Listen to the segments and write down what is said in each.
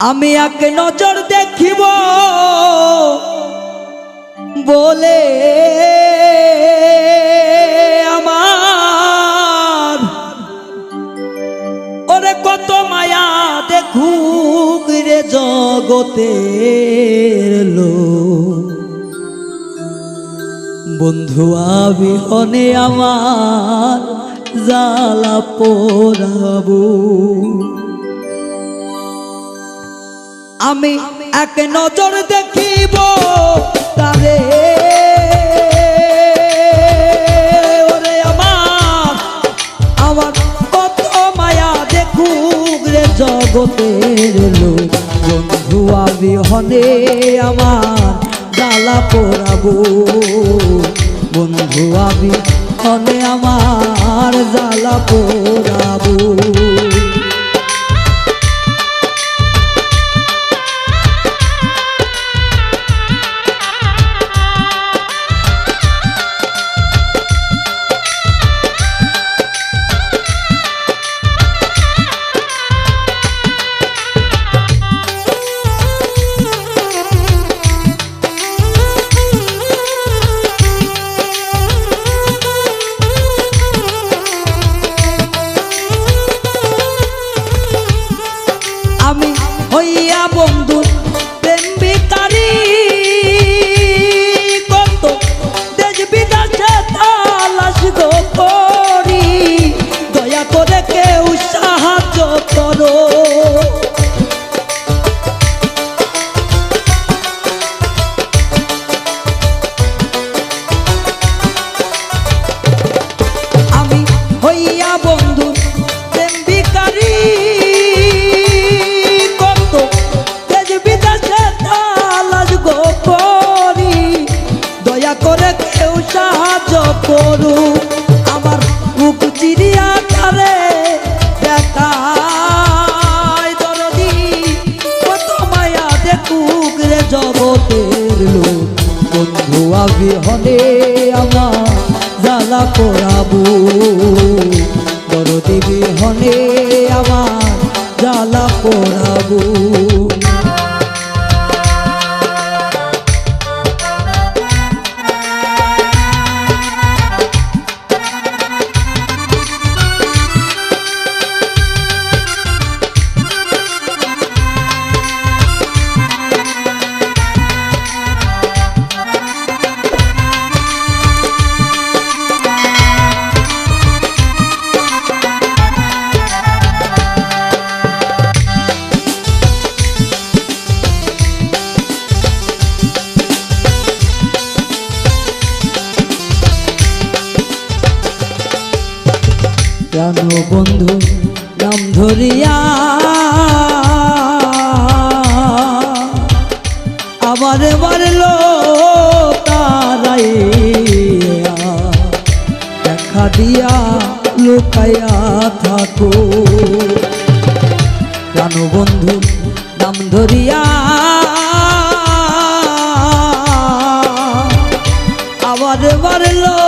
আমি এক নজর দেখিব। বলে আমার, ওরে কত মায়া দেখুক রে জগতের লোক। বন্ধু আবিহনে আমার জ্বালা পোড়াবো। আমি এক নজর দেখিব তারে। ওরে আমার আমার কত মায়া দেখুক রে জগতের লোক। বন্ধু আবিহনে আমার জ্বালা পোড়াবো। বন্ধু আবিহনে আমার জ্বালা পোড়াবো। সাহায্য করু আমার বুক চিরিয়া তারে দেখায় দরদি। কত মায়া দেখুক রে জগতের লোক। বন্ধু আবিহনে আমার জ্বালা পোড়াবো। দরদি বিহনে আমার জ্বালা পোড়াবো। কেন বন্ধু, নাম ধরিয়া আবার মারল তারাই দেখা দিয়া লুকাইয়া থাকো। কেন বন্ধু, নাম ধরিয়া আবার কান্দাইয়া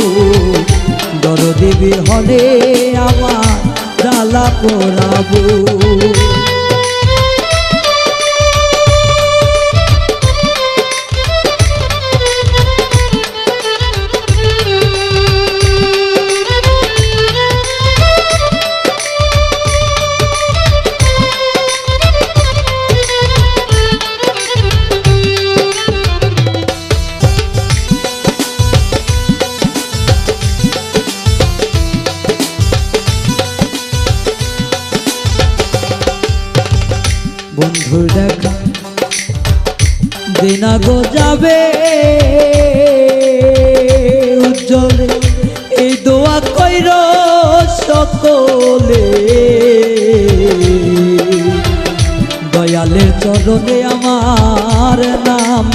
বিহনে আমার জ্বালা পোড়াবো। না গো যাবে। উজ্জ্বলে এই দোয়া কইর সকলে। দয়ালের চরণে আমার নাম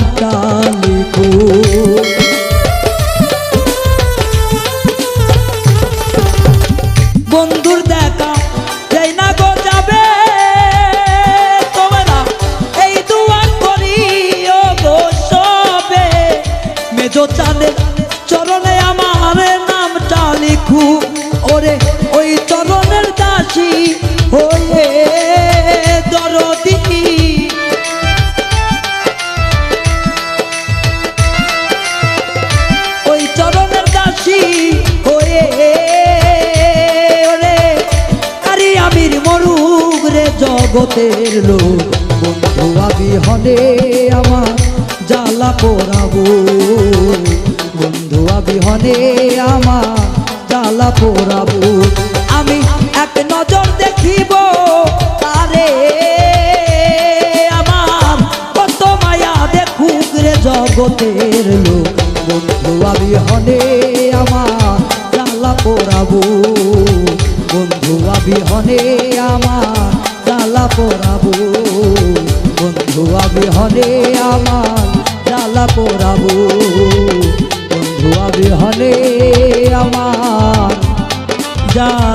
জগতের লোক। বন্ধু আবিহনে আমার জ্বালা পোড়াবো। বন্ধু আবিহনে আমার জ্বালা পোড়াবো। আমি এক নজর দেখিব তারে। আমার কত মায়া দেখুক রে জগতের লোক। বন্ধু আবিহনে আমার জ্বালা পোড়াবো। বন্ধু আবিহনে আমার জ্বালা পোড়াবো বন্ধু আবিহনে আমার জ্বালা পোড়াবো বন্ধু আবিহনে আমার জ্বালা পোড়াবো